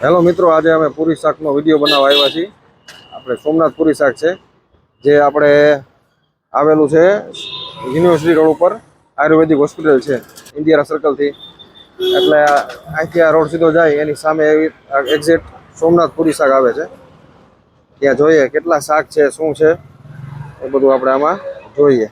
Hello મિત્રો, આજે અમે પૂરી શાકનો વીડિયો બનાવવા આવ્યા છીએ. આપણે સોમનાથ પૂરી શાક છે, જે આપણે આવેલું છે યુનિવર્સિટી રોડ ઉપર, આયુર્વેદિક હોસ્પિટલ છે ઇન્ડિયા સર્કલથી એટલે અહીંથી આ રોડ સીધો જાય, એની સામે એવી એક્ઝેક્ટ સોમનાથ પૂરી શાક આવે છે. ત્યાં જોઈએ કેટલા શાક છે, શું છે, એ બધું આપણે આમાં જોઈએ.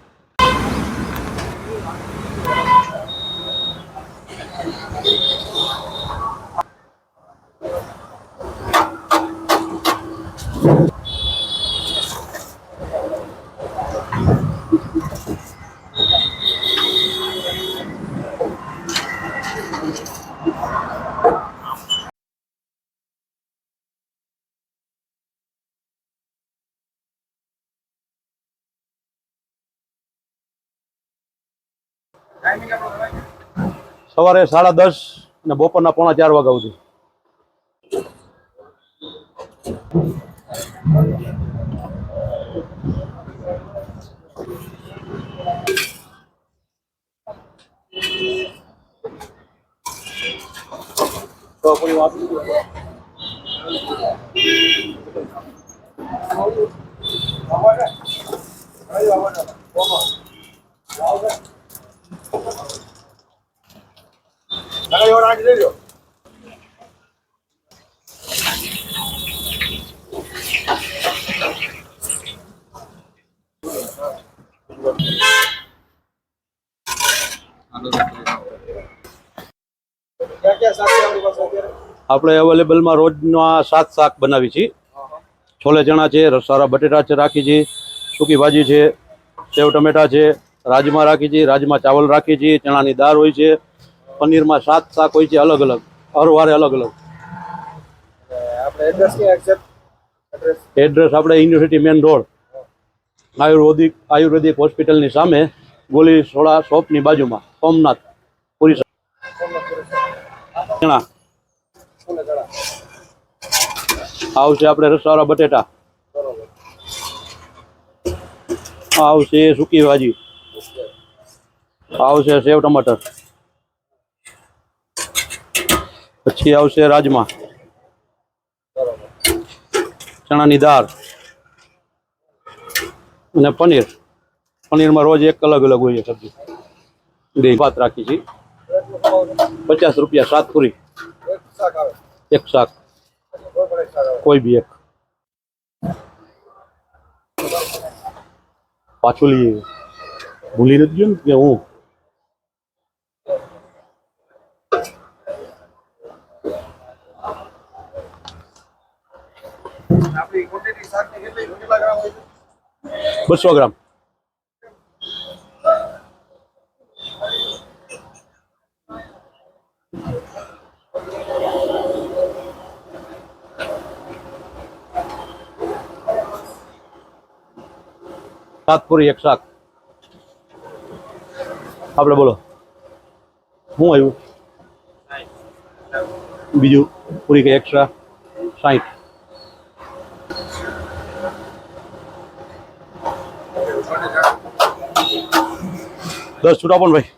સવારે સાડા દસ અને બપોરના પોણા ચાર વાગ્યા સુધી. ક્યાં ક્યાં શાક છે આપણી અવેલેબલમાં રોજના સાત શાક બનાવી છીએ. છોલે ચણા છે સારા બટેટા છે રાખી છીએ, સૂકી ભાજી છે, સેવ ટમેટા છે, રાજમા રાખી છીએ, રાજમા ચાવલ રાખીએ છીએ, ચણાની દાળ હોય છે, પનીરમાં સાત શાક હોય છે, અલગ અલગ, હર વારે અલગ અલગ. એડ્રેસ આપણે યુનિવર્સિટી મેન રોડ આયુર્વેદિક આયુર્વેદિક હોસ્પિટલની સામે ગોલી સોડા શોપની બાજુમાં. સોમનાથ ચણા આવશે આપણે રસાવાળા બટેટા. આવશે સૂકી ભાજી. આવશે સેવ ટમાટર. પછી આવશે રાજમા. ચણાની દાળ. અને પનીર. પનીરમાં રોજ એક અલગ અલગ હોય છે સબ્જી. બે ભાત રાખી છે. પચાસ રૂપિયા સાત પૂરી. એક શાક. કોઈ બી એક. પાછું લઈએ. ભૂલી નથી ગયો ને કે હું? બસો ગ્રામ. સાત પૂરી એક શાક. આપણે બોલો. શું આવ્યું? બીજું પૂરી કે એક્સ્ટ્રા સાઠ દસ છૂટા પણ ભાઈ.